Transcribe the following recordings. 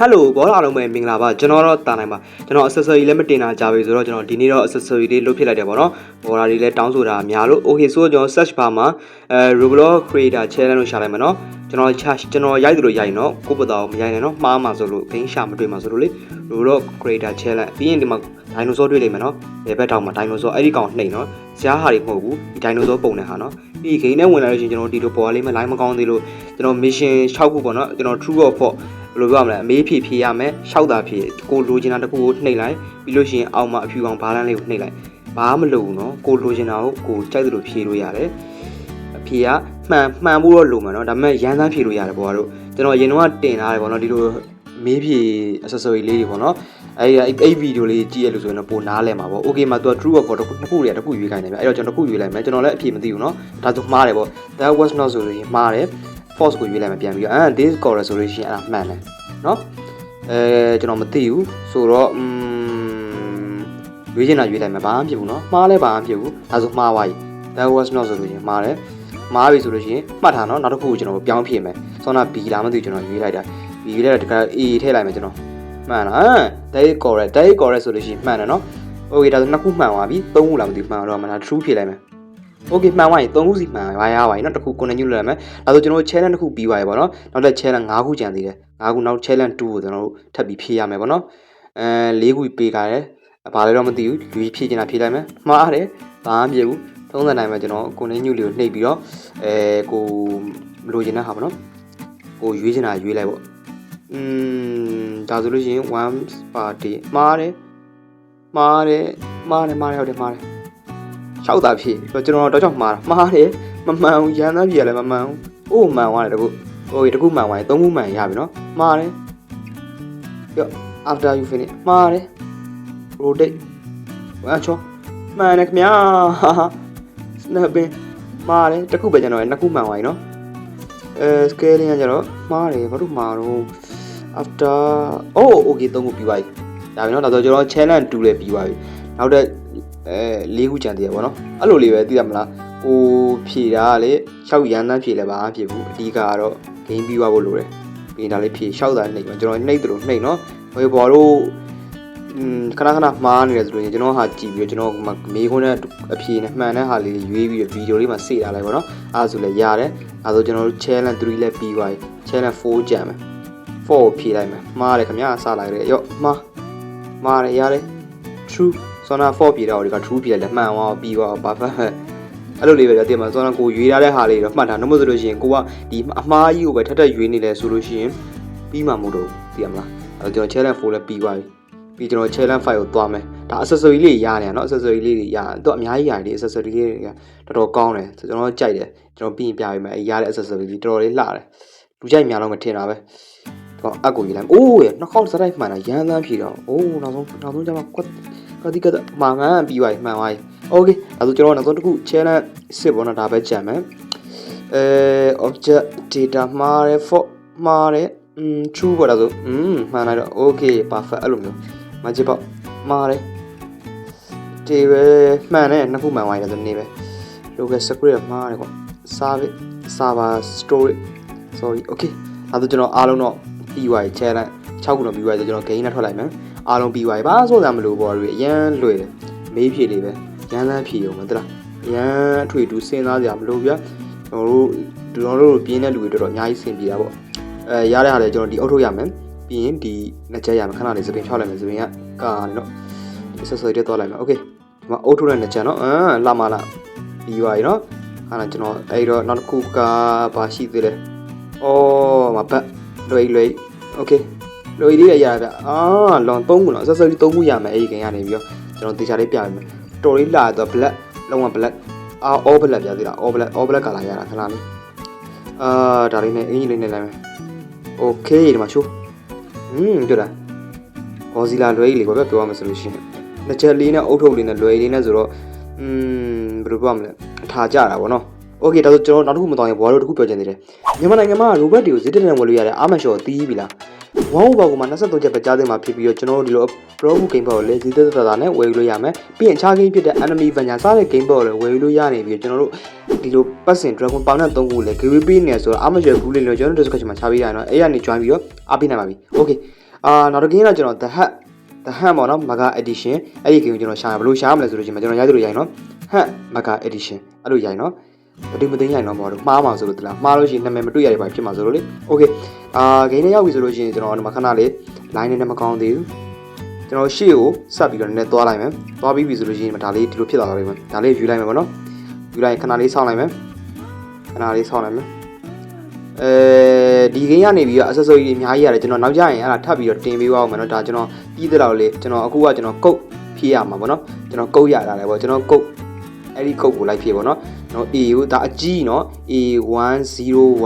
ဟယ်လိုဘောလာလုံးပဲမင်္ဂလာပါကျွန်တော်တော့တာနိုင်ပါကျွန်တော် accessory လည်းမတင်တာကြပြီဆိုတော့ကျွန်တော်ဒီနေ့တော့ accessory လေးလုပ်ဖြစ်လိုက်တယ်ပေါ့နော်ဘောလာတွေလည်းတောင်းဆိုတာများလို့ okay ဆိုတော့ကျွန်တော် search bar မှာအဲ Roblox creator challenge လို့ရှာလိုက်မယ်နော်ကျွန်တော်ချကျွန်တော်ရိုက်သလိုရိုက်နော်ကိုယ့်ပတာကိုမရိုက်နဲ့နော်မှားမှာဆိုလို့ဂိမ်းရှာမတွေ့မှာဆိုလို့လေ Roblox creator challenge ပြီးရင်ဒီမှာ dinosaur တွေ့လိမ့်မယ်နော်ဘယ်ဘက်တောင်မှာ dinosaur အဲ့ဒီကောင်နှိမ့်နော်ရှားဟာတွေမဟုတ်ဘူးဒီ dinosaur ပုံနဲ့ဟာနော်ပြီးဂိမ်းနဲ့ဝင်လာလို့ရှိရင်ကျွန်တော်ဒီလိုပေါ်လေးမ line မကောင်းသေးလို့ကျွန်တော် mission 6ခုပေါ့နော်ကျွန်တော် true or false ဘယ်လိုပြောရမလဲအမေးဖြေဖြေရမယ်ရှောက်တာဖြေကိုလိုချင်တာတစ်ခုကိုနှိပ်လိုက်ပြီးလို့ရှိရင်အောက်မှာအဖြူကောင်ဘားလန်းလေးကိုနှိပ်လိုက်ဘာမှမလုပ်ဘူးနော်ကိုလိုချင်တာကိုကိုကြိုက်တယ်လို့ဖြေလို့ရတယ်အဖြေကမှန်မှန်ဖို့တော့လိုမှာနော်ဒါပေမဲ့ရမ်းသမ်းဖြေလို့ရတယ်ဘောကတော့ကျွန်တော်ရင်တော့တင်ထားတယ်ပေါ့နော်ဒီလိုမေးဖြေ accessory လေးတွေပေါ့နော်အဲ့အဲ့အဲ့ဗီဒီယိုလေးကြည့်ရလို့ဆိုရင်တော့ပိုနားလဲမှာပေါ့ okay မှာသူက true or false တစ်ခုတစ်ခုတွေကတစ်ခုရွေးခိုင်းတယ်ဗျအဲ့တော့ကျွန်တော်တစ်ခုရွေးလိုက်မယ်ကျွန်တော်လည်းအဖြေမသိဘူးနော်ဒါဆိုမှားတယ်ပေါ့ that was not ဆိုလို့ရှိရင်မှားတယ် false ကိုရွေးလိုက်မှပြန်ပြီးတော့အာ this correct ဆိုလို့ရှိရင်အဲ့ဒါမှန်တယ်เนาะအဲကျွန်တော်မသိဘူးဆိုတော့อืมရွေးချင်တာရွေးလိုက်မယ်ဘာမှမဖြစ်ဘူးเนาะမှားလဲဘာမှမဖြစ်ဘူးဒါဆိုမှားသွားပြီ that was not ဆိုလို့ရှိရင်မှားတယ်မှားပြီဆိုလို့ရှိရင်မှတ်ထားเนาะနောက်တစ်ခုကိုကျွန်တော်ပြောင်းဖြည့်မယ်ဆောနာ B လားမသိဘူးကျွန်တော်ရွေးလိုက်တာ B ရွေးလိုက်တာတခါ A ထည့်လိုက်မယ်ကျွန်တော်မှန်လား that is correct that is correct ဆိုလို့ရှိရင်မှန်တယ်เนาะ okay ဒါဆိုနှစ်ခုမှန်သွားပြီသုံးခုလားမသိဘူးမှန်တော့မှန်တာ true ဖြည့်လိုက်မယ် okay မှန်သွားရင်3ခုစီမှန်ပါရပါရင်เนาะတစ်ခု continue လုပ်ရမယ်ဒါဆိုကျွန်တော်တို့ challenge တစ်ခုပြီးသွားပြီပေါ့เนาะနောက်တစ် challenge 5ခုကျန်သေးတယ်5ခုနောက် challenge 2ကိုကျွန်တော်တို့ထပ်ပြီးဖြည့်ရမယ်ပေါ့เนาะအဲ4ခုပေးကြတယ်ဘာလဲတော့မသိဘူးလူကြီးဖြည့်ချင်တာဖြည့်လိုက်မယ်မှားတယ်ဘာမှမဖြစ်ဘူးသုံးသနိုင်မှာကျွန်တော် continue လေးကိုနှိပ်ပြီးတော့အဲကိုလိုချင်တဲ့ဟာပေါ့เนาะကိုရွေးချင်တာရွေးလိုက်ပေါ့อืมဒါဆိုလို့ရှိရင်1 party မှားတယ်မှားတယ်မှားတယ်မှားတယ်ဟုတ်တယ်မှားတယ် ရှောက်တာဖြစ်ပြီးတော့ကျွန်တော်တော့ကြောက်မှားတာမှားတယ်မမှန်ဘူးရန်သားပြည်လည်းမမှန်ဘူးအိုးမှန်သွားတယ်တကူဟိုတကူမှန်သွားရင်သုံးခုမှန်ရပြီနော်မှားတယ်ပြော after you finish မှားတယ် rotate ဝါချောမှန်တယ်ခင်ဗျာ snapping မှားတယ်တကူပဲကျွန်တော်နှစ်ခုမှန်သွားပြီနော်အဲ scaling ကကျတော့မှားတယ်ဘာလို့မှားတော့ after oh okay သုံးခုပြီးသွားပြီဒါပြီနော်ဒါဆိုကျွန်တော် challenge 2လည်းပြီးသွားပြီနောက်တဲ့ အဲလေးခုကြံသေးရပါတော့အဲ့လိုလေးပဲသိရမလားကိုဖြေတာကလေ6ရန်တန်းဖြေလဲပါမဖြေဘူးအဓိကကတော့ဂိမ်းပြီးသွားဖို့လိုတယ်ပြီးရင်ဒါလေးဖြေ6တာနှိပ်ပါကျွန်တော်နှိပ်တယ်လို့နှိပ်နော်ဟိုဘော်တို့อืมခဏခဏမှားနေတယ်ဆိုလို့ကျွန်တော်ဟာကြည့်ပြီးတော့ကျွန်တော်မေးခွန်းနဲ့အဖြေနဲ့မှန်တဲ့ဟာလေးရွေးပြီးတော့ဗီဒီယိုလေးမှာစေ့ထားလိုက်ပါတော့အဲ့ဒါဆိုလည်းရတယ်အဲ့ဒါဆိုကျွန်တော်တို့ challenge 3လည်းပြီးသွားပြီ challenge 4ကြံမယ်4ကိုဖြေလိုက်မယ်မှားတယ်ခင်ဗျာစလိုက်တယ်ရော့မှားမှားတယ်ရတယ် true ဆောနာ4ပြေတော့ဒီက true ပြေလည်းမှန်သွားပြီးသွား perfect အဲ့လိုလေးပဲပြတင်မှာဆောနာကိုရွေးထားတဲ့ဟာလေးတော့မှတ်တာနှမို့ဆိုလို့ရှိရင်ကိုကဒီအမှားကြီးကိုပဲထက်ထက်ရွေးနေလဲဆိုလို့ရှိရင်ပြီးမှမဟုတ်တော့သိရမလားအဲ့တော့ကျွန်တော် challenge 4လည်းပြီးသွားပြီပြီးကျွန်တော် challenge 5ကိုသွားမယ်ဒါ accessory လေးရနေရနော် accessory လေးတွေရတော့အများကြီးရတယ် accessory လေးတွေကတော်တော်ကောင်းတယ်ကျွန်တော်ကြိုက်တယ်ကျွန်တော်ပြီးရင်ပြပေးမယ်ရတဲ့ accessory လေးတော်တော်လေးလှတယ်လူကြိုက်များတော့မထင်တာပဲတော့အကူကြီးလိုက်အိုးရနှစ်ခေါက်စတိုက်မှန်တာရမ်းသမ်းဖြေတော့အိုးနောက်ဆုံးနောက်ဆုံးကျမှကွက် ကတိကတမှန်မှန်ပြီးသွားပြီမှန်သွားပြီโอเคဒါဆိုကျွန်တော်နောက်ဆုံးတစ်ခု challenge စစ်ပေါ့နော်ဒါပဲကြံမယ်အဲ object data မှားတယ် for မှားတယ်อืม true ပေါ့ဒါဆိုอืมမှန်လိုက်တော့ okay perfect အဲ့လိုမျိုးမကြည့်ပေါ့မှားတယ်ဒီပဲမှန်တယ်နှစ်ခုမှန်သွားပြီဒါဆိုနေပဲ local script မှားတယ်ကွာ service server storage sorry okay ဒါဆိုကျွန်တော်အားလုံးတော့ပြီးသွားပြီ challenge 6ခုတော့ပြီးသွားပြီဆိုကျွန်တော် gain နဲ့ထွက်လိုက်မယ် အားလုံးပြီးသွားပြီဘာဆိုတာမလို့ပေါ့ရီအရန်လွယ်တယ်မေးဖြေလေးပဲရမ်းသမ်းဖြေရုံမတလားရမ်းအထွေတူစဉ်းစားကြမလို့ဗျကျွန်တော်တို့ကျွန်တော်တို့ပြင်းတဲ့လူတွေတော်တော်အများကြီးဆင်ပြေတာပေါ့အဲရတဲ့ဟာလေကျွန်တော်ဒီအုပ်ထုတ်ရမယ်ပြီးရင်ဒီနှစ်ချက်ရမယ်ခဏလေးစပင်ဖြောက်လိုက်မယ်စပင်ကကာနေတော့ဒီဆက်ဆွဲတက်သွားလိုက်မယ်โอเคဒီမှာအုပ်ထုတ်တဲ့နှစ်ချက်နော်အမ်လာမလာပြီးသွားပြီနော်ဟာလားကျွန်တော်အဲ့တော့နောက်တစ်ခုကဘာရှိသေးလဲအော်မဘတ်လွယ်လွယ်โอเค လွယ်လေးရရဗျအာလွန်3ခုနော်ဆက်ဆက်လေး3ခုရမယ်အဲ့ဒီခင်ကနေပြီးတော့ကျွန်တော်တေချာလေးပြပေးမယ်တော်လေးလာတော့ black လုံးဝ black အာ all black ပြသေးတာ all black all black ကလာရတာခဏလေးအာဒါလေးနဲ့အင်ကြီးလေးနဲ့လိုက်မယ် okay ဒီမှာရှိုးဟင်းကြတာ Godzilla လွယ်ကြီးလေးပေါ့ဗျပြောရမယ်ဆိုလို့ရှိရင်နှစ်ချက်လေးနဲ့အုတ်ထုတ်လေးနဲ့လွယ်လေးနဲ့ဆိုတော့อืมဘယ်လိုပြောမလဲအထာကြတာပေါ့နော် โอเคဒါဆိုကျွန်တော်နောက်တစ်ခုမတော်ရင်ဘွားတို့တစ်ခုပြောချင်သေးတယ်မြန်မာနိုင်ငံမှာရိုဘတ်တွေကိုဇစ်တက်နဲ့ဝယ်လို့ရတယ်အာမန်ရှော်တီးပြီလား ဝေါဘောက်ကမှ23ချက်ပဲကြားသိမှာဖြစ်ပြီးတော့ကျွန်တော်တို့ဒီလို pro game board ကိုလည်းဇီးသက်သက်သာနဲ့ဝယ်ယူလို့ရမယ်ပြီးရင်အခြား game ဖြစ်တဲ့ enemy venture စတဲ့ game board ကိုလည်းဝယ်ယူလို့ရနေပြီးတော့ကျွန်တော်တို့ဒီလိုပတ်စင် dragon ပေါင်းတဲ့3ခုလည်း give ပေးနေဆိုတော့အမရွယ်ဘူးလေးလို့ကျွန်တော်တို့ description မှာချပေးရအောင်အဲ့ရနေ join ပြီးတော့အားပေးနိုင်ပါပြီ okay အာနောက်တစ်ဂိမ်းကကျွန်တော် The Hat The Hat ပေါ့နော် Mega Edition အဲ့ဒီ game ကိုကျွန်တော်ရှာရဘယ်လိုရှာရမလဲဆိုလို့ရှိရင်ကျွန်တော်ရိုက်သလိုရိုက်နော် Hat Mega Edition အဲ့လိုရိုက်နော် ဘယ်သူမသိရိုက်နော်ပေါ့တော့မှားမှာဆိုလို့တလားမှားလို့ရှိရင်နာမည်မတွေ့ရပါဖြစ်မှာဆိုလို့လေ Okay အာဂိမ်းထဲရောက်ပြီဆိုလို့ရှိရင်ကျွန်တော်ဒီမှာခဏလေး line နဲ့မကောင်းသေးဘူးကျွန်တော်ရှေ့ကိုဆက်ပြီးတော့နည်းနည်းသွားလိုက်မယ်သွားပြီးပြီဆိုလို့ရှိရင်ဒါလေးဒီလိုဖြစ်လာတော့လိမ့်မယ်ဒါလေး view လိုက်မယ်ပေါ့နော် view လိုက်ခဏလေးစောင့်လိုက်မယ်ခဏလေးစောင့်လိုက်မယ်အဲဒီဂိမ်းကနေပြီးတော့ accessory တွေအများကြီးရတယ်ကျွန်တော်နောက်ကြရင်အဲ့ဒါထပ်ပြီးတော့တင်ပေးပါဦးမယ်နော်ဒါကျွန်တော်ပြီးတဲ့လောက်လေးကျွန်တော်အခုကကျွန်တော်ကုတ်ဖြည့်ရမှာပေါ့နော်ကျွန်တော်ကုတ်ရတာလေပေါ့ကျွန်တော်ကုတ်အဲ့ဒီကုတ်ကိုလိုက်ဖြည့်ပေါ့နော်ကျွ န်တော် A ကိုဒါအကြီးနော် A101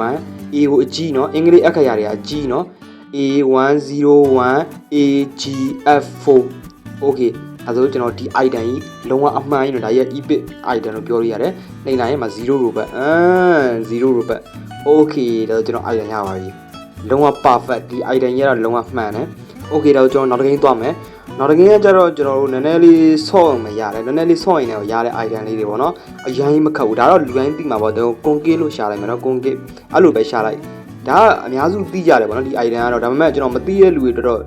A ကိုအကြီးနော်အင်္ဂလိပ်အခရာတွေအကြီးနော် A101 AGF4 Okay အဲဆိုကျွန်တော်ဒီ item ကြီးလုံးဝအမှန်ကြီးနော်ဒါရဲ့ epic item လို့ပြောလို့ရတယ်။နိုင်နိုင်ရဲ့မှာ0 robot အမ်0 robot Okay ဒါဆိုကျွန်တော် item ရပါပြီ။လုံးဝ perfect ဒီ item ကြီးကတော့လုံးဝမှန်တယ်။ Okay ဒါဆိုကျွန်တော်နောက်တစ်ဂိမ်းသွားမယ်။ နောက်တစ်ဂိမ်းကကျတော့ကျွန်တော်တို့နည်းနည်းလေးဆော့အောင်မရတယ်။နည်းနည်းလေးဆော့ရင်လည်းရတဲ့ item လေးတွေပေါ့နော်။အရင်မခတ်ဘူး။ဒါတော့လူတိုင်းသိမှာပေါ့။ကွန်ကစ်လို့ရှာလိုက်မယ်နော်။ကွန်ကစ်အဲ့လိုပဲရှာလိုက်။ဒါကအများစုသိကြတယ်ပေါ့နော်ဒီ item ကတော့ဒါပေမဲ့ကျွန်တော်မသိတဲ့လူတွေတော်တော်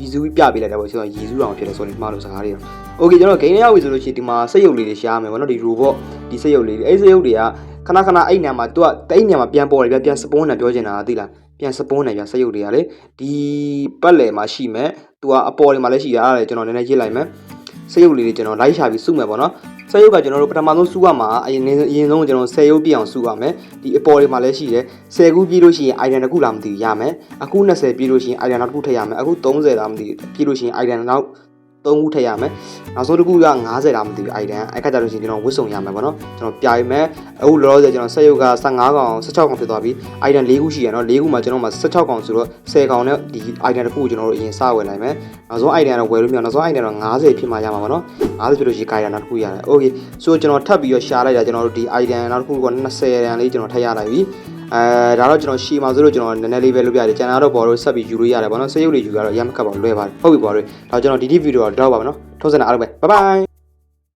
ရည်စူးပြပေးလိုက်တာပေါ့ကျွန်တော်ရည်စူးအောင်ဖြစ်တယ်ဆိုရင်မှားလို့စကားတွေတော့ โอเคကျွန်တော်ဂိမ်းထဲရောက်ပြီဆိုလို့ရှိရင်ဒီမှာစက်ရုပ်လေးတွေရှားမယ်ဗောနော်ဒီ robot ဒီစက်ရုပ်လေးတွေအဲ့စက်ရုပ်တွေကခဏခဏအဲ့ညမှာသူကအဲ့ညမှာပြန်ပေါ်တယ်ဗျပြန်စပွန်းတယ်ပြောချင်တာသိလားပြန်စပွန်းတယ်ဗျစက်ရုပ်တွေကလေဒီပတ်လည်မှာရှိမယ် သူကအပေါ်တွေမှာလည်းရှိတာအဲ့ဒါကျွန်တော်နည်းနည်းရေးလိုက်မယ်စက်ရုပ်လေးတွေကျွန်တော်လိုက်ရှာပြီးစုမယ်ဗောနော်စက်ရုပ်ကကျွန်တော်တို့ပထမဆုံးစုရမှာအရင်အရင်ဆုံးကျွန်တော်10ရုပ်ပြည့်အောင်စုရမယ်ဒီအပေါ်တွေမှာလည်းရှိတယ်10ခုပြည့်လို့ရှိရင် item တစ်ခုလာမသိဘူးရမယ်အခု20ပြည့်လို့ရှိရင် item နောက်တစ်ခုထည့်ရမယ်အခု30လာမသိဘူးပြည့်လို့ရှိရင် item နောက် 3ခုထည့်ရမယ်နောက်ဆုံးတစ်ခုက90လားမသိဘူး item အဲ့ခါကျလို့ရှိရင်ကျွန်တော်ဝတ်စုံရမယ်ဗောနော်ကျွန်တော်ပြိုင်မယ်အခုလောလောဆယ်ကျွန်တော်ဆက်ရုပ်က15កောင်16កောင်ဖြစ်သွားပြီ item 4ခုရှိရနော်4ခုမှာကျွန်တော်မှာ16កောင်ဆိုတော့10កောင်နဲ့ဒီ item တစ်ခုကိုကျွန်တော်တို့အရင်စဝယ်လိုက်မယ်နောက်ဆုံး item တော့ဝယ်လို့မရနောက်ဆုံး item တော့90ဖြစ်မှရမှာဗောနော်90ဖြစ်လို့ရှိရင် item နောက်တစ်ခုရတယ် okay ဆိုတော့ကျွန်တော်ထပ်ပြီးတော့ရှာလိုက်တာကျွန်တော်တို့ဒီ item နောက်တစ်ခုက20ရန်လေးကျွန်တော်ထပ်ရလိုက်ပြီ အဲဒါတော့ကျွန်တော်ရှီမှာဆိုလို့ကျွန်တော်နည်းနည်းလေးပဲလုပ်ပြရတယ်ကျန်တာတော့ဘော်လို့ဆက်ပြီးယူလို့ရတယ်ဗောနော်စရုပ်တွေယူရတော့ရမ်းမခက်ပါဘူးလွယ်ပါတယ်ဟုတ်ပြီဘော်လို့ဒါကျွန်တော်ဒီဒီဗီဒီယိုတော့တော့ပါမယ်နော်ထုံးစံအားလုံးပဲ bye bye